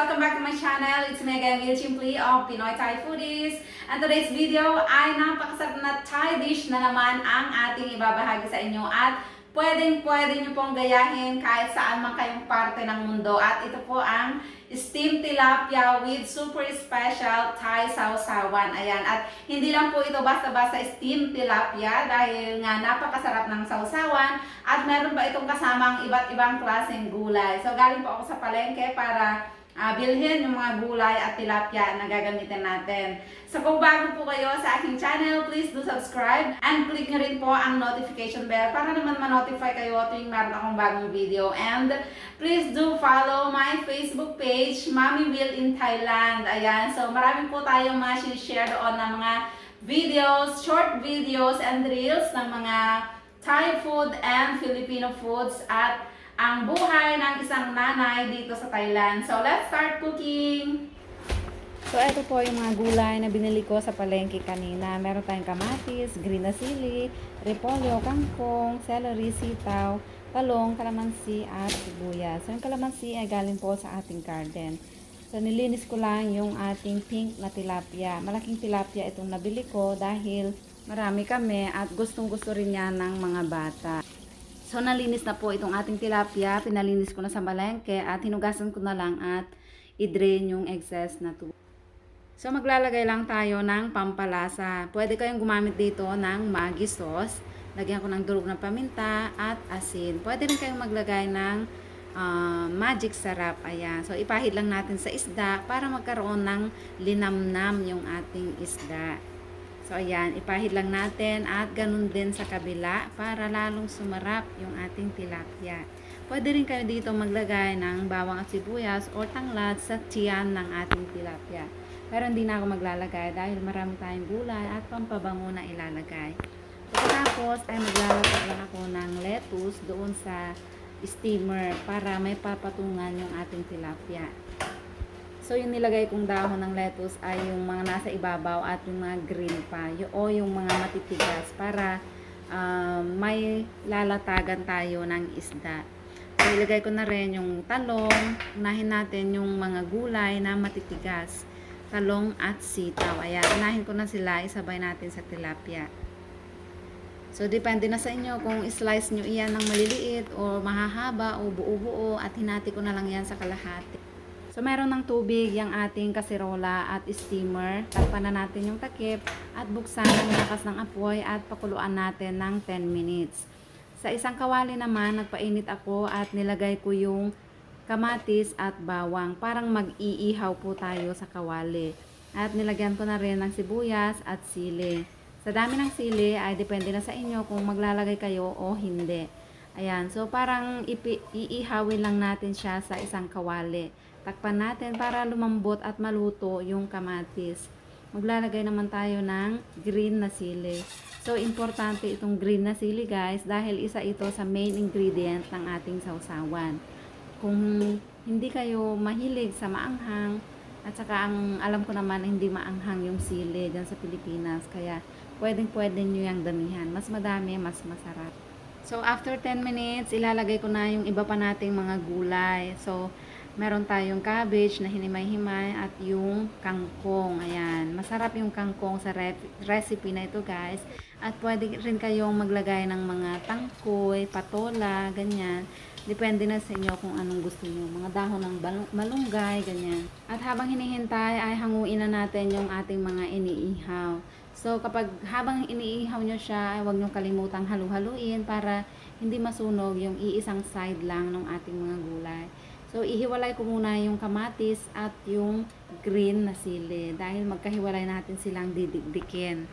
Welcome back to my channel. It's Megan Gilchimpli of Pinoy Thai Foodies. And today's video ay napakasarap na Thai dish na naman ang ating ibabahagi sa inyo. At pwedeng pwede nyo pong gayahin kahit saan man kayong parte ng mundo. At ito po ang steamed tilapia with super special Thai sausawan. Ayan. At hindi lang po ito basta-basta steamed tilapia dahil nga napakasarap ng sausawan. At meron pa itong kasamang iba't ibang klaseng gulay. So galing po ako sa palengke para ah, bilhin yung mga gulay at tilapia na gagamitin natin. So kung bago po kayo sa aking channel, please do subscribe and click nyo rin po ang notification bell para naman ma-notify kayo tuwing meron akong bagong video. And please do follow my Facebook page, Mami Will in Thailand. Ayan, so marami po tayong mga share doon ng mga videos, short videos and reels ng mga Thai food and Filipino foods at ang buhay ng isang nanay dito sa Thailand. So, let's start cooking! So, ito po yung mga gulay na binili ko sa palengke kanina. Meron tayong kamatis, green na sili, repolyo, kangkong, celery, sitaw, talong, kalamansi, at sibuyas. So, yung kalamansi ay galing po sa ating garden. So, nilinis ko lang yung ating pink na tilapia. Malaking tilapia itong nabili ko dahil marami kami at gustong gusto rin niya ng mga bata. So, nalinis na po itong ating tilapia. Pinalinis ko na sa malengke at hinugasan ko na lang at i-drain yung excess na tubig. So, maglalagay lang tayo ng pampalasa. Pwede kayong gumamit dito ng Maggi sauce. Lagyan ko ng durog ng paminta at asin. Pwede rin kayong maglagay ng ah, magic sarap. Ayan. So, ipahid lang natin sa isda para magkaroon ng linamnam yung ating isda. So, ayan, ipahid lang natin at ganun din sa kabila para lalong sumarap yung ating tilapia. Pwede rin kayo dito maglagay ng bawang at sibuyas o tanglad sa tiyan ng ating tilapia. Pero hindi na ako maglalagay dahil marami tayong gulay at pampabango na ilalagay. Pagkatapos ay maglalagay lang ako ng lettuce doon sa steamer para may papatungan yung ating tilapia. So, yung nilagay kong dahon ng lettuce ay yung mga nasa ibabaw at yung mga green pa. Y- o yung mga matitigas para um, may lalatagan tayo ng isda. So, ilagay ko na rin yung talong. Unahin natin yung mga gulay na matitigas. Talong at sitaw. Ayan, unahin ko na sila. Isabay natin sa tilapia. So, depende na sa inyo kung slice nyo iyan ng maliliit o mahahaba o buo-buo at hinati ko na lang yan sa kalahati. So, meron ng tubig yung ating kaserola at steamer. Takpan na natin yung takip at buksan ang lakas ng apoy at pakuluan natin ng 10 minutes. Sa isang kawali naman, nagpainit ako at nilagay ko yung kamatis at bawang. Parang mag-iihaw po tayo sa kawali. At nilagyan ko na rin ng sibuyas at sili. Sa dami ng sili ay depende na sa inyo kung maglalagay kayo o hindi. Ayan, so parang ipi, iihawin lang natin siya sa isang kawali. Takpan natin para lumambot at maluto yung kamatis. Maglalagay naman tayo ng green na sili. So, importante itong green na sili guys dahil isa ito sa main ingredient ng ating sausawan. Kung hindi kayo mahilig sa maanghang, at saka ang alam ko naman hindi maanghang yung sili dyan sa Pilipinas. Kaya pwedeng pwede nyo yung damihan. Mas madami, mas masarap. So, after 10 minutes, ilalagay ko na yung iba pa nating mga gulay. So, meron tayong cabbage na hinimay-himay at yung kangkong. Ayan. Masarap yung kangkong sa recipe na ito, guys. At pwede rin kayong maglagay ng mga tangkoy, patola, ganyan. Depende na sa inyo kung anong gusto niyo. Mga dahon ng malunggay, ganyan. At habang hinihintay, ay hanguin na natin yung ating mga iniihaw. So, kapag habang iniihaw nyo siya, huwag nyo kalimutang halu-haluin para hindi masunog yung iisang side lang ng ating mga gulay. So, ihiwalay ko muna yung kamatis at yung green na sili dahil magkahiwalay natin silang didikdikin.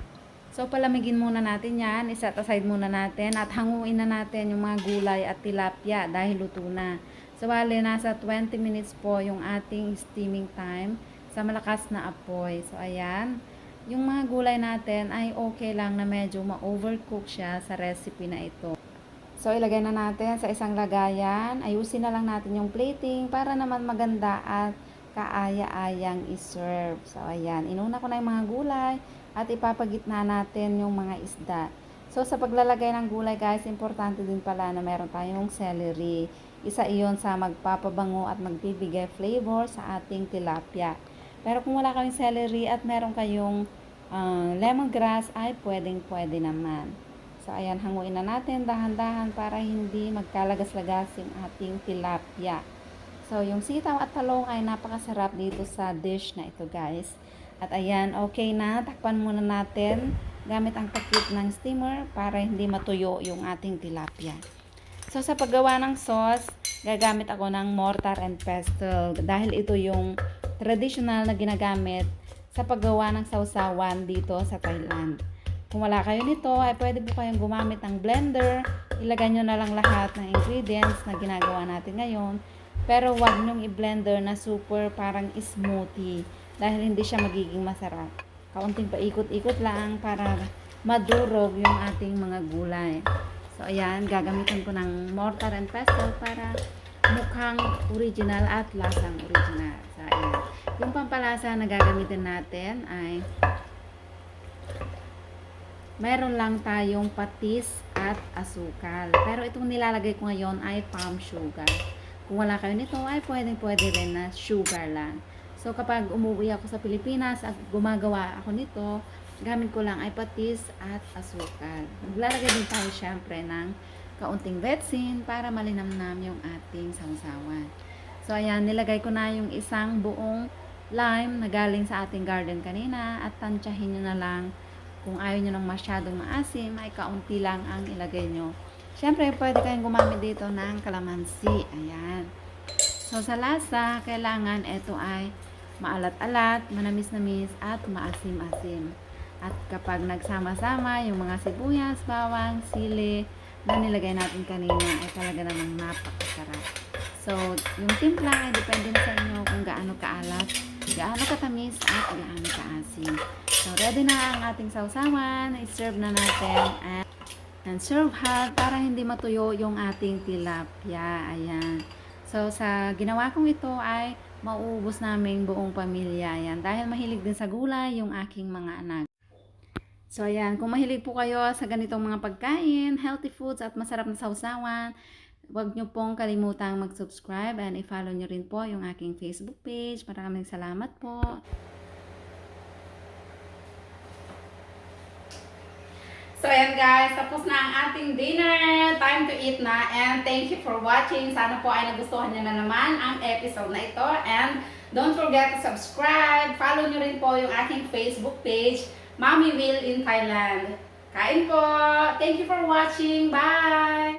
So, palamigin muna natin yan. Iset aside muna natin at hanguin na natin yung mga gulay at tilapia dahil luto na. So, bale, nasa 20 minutes po yung ating steaming time sa malakas na apoy. So, ayan. Yung mga gulay natin ay okay lang na medyo ma-overcook siya sa recipe na ito. So, ilagay na natin sa isang lagayan. Ayusin na lang natin yung plating para naman maganda at kaaya-ayang iserve. So, ayan. Inuna ko na yung mga gulay at ipapagitna natin yung mga isda. So, sa paglalagay ng gulay, guys, importante din pala na meron tayong celery. isa iyon sa magpapabango at magbibigay flavor sa ating tilapia. Pero kung wala kayong celery at meron kayong ah, lemongrass ay pwedeng pwede naman. So ayan, hanguin na natin dahan-dahan para hindi magkalagas-lagas yung ating tilapia. So yung sitaw at talong ay napakasarap dito sa dish na ito guys. At ayan, okay na. Takpan muna natin gamit ang takip ng steamer para hindi matuyo yung ating tilapia. So sa paggawa ng sauce, gagamit ako ng mortar and pestle dahil ito yung traditional na ginagamit sa paggawa ng sausawan dito sa Thailand. Kung wala kayo nito, ay pwede po kayong gumamit ng blender. Ilagay nyo na lang lahat ng ingredients na ginagawa natin ngayon. Pero wag nyong i-blender na super parang smoothie dahil hindi siya magiging masarap. Kaunting paikot-ikot lang para madurog yung ating mga gulay. So ayan, gagamitan ko ng mortar and pestle para mukhang original at lasang original. So ayan. Yung pampalasa na gagamitin natin ay meron lang tayong patis at asukal. Pero itong nilalagay ko ngayon ay palm sugar. Kung wala kayo nito, ay pwedeng pwede rin na sugar lang. So kapag umuwi ako sa Pilipinas at gumagawa ako nito, gamit ko lang ay patis at asukal. Maglalagay din tayo syempre ng kaunting vetsin para malinamnam yung ating sausawan. So ayan, nilagay ko na yung isang buong lime na galing sa ating garden kanina at tansyahin nyo na lang kung ayaw nyo ng masyadong maasim, ay kaunti lang ang ilagay nyo. Siyempre, pwede kayong gumamit dito ng kalamansi. Ayan. So, sa lasa, kailangan ito ay maalat-alat, manamis-namis, at maasim-asim. At kapag nagsama-sama yung mga sibuyas, bawang, sili, na nilagay natin kanina, ay talaga namang napakasarap. So, yung timpla ay depende sa inyo kung gaano kaalat, gaano katamis, at gaano kaasim. So, ready na ang ating sausawan. I-serve na natin. And, and serve hot para hindi matuyo yung ating tilapia. Ayan. So, sa ginawa kong ito ay mauubos namin buong pamilya. Ayan. Dahil mahilig din sa gulay yung aking mga anak. So, ayan. Kung mahilig po kayo sa ganitong mga pagkain, healthy foods at masarap na sausawan, huwag nyo pong kalimutang mag-subscribe and i-follow nyo rin po yung aking Facebook page. Maraming salamat po. So, ayan guys, tapos na ang ating dinner. Time to eat na. And thank you for watching. Sana po ay nagustuhan nyo na naman ang episode na ito. And don't forget to subscribe. Follow nyo rin po yung aking Facebook page, Mommy Will in Thailand. Kain po! Thank you for watching. Bye!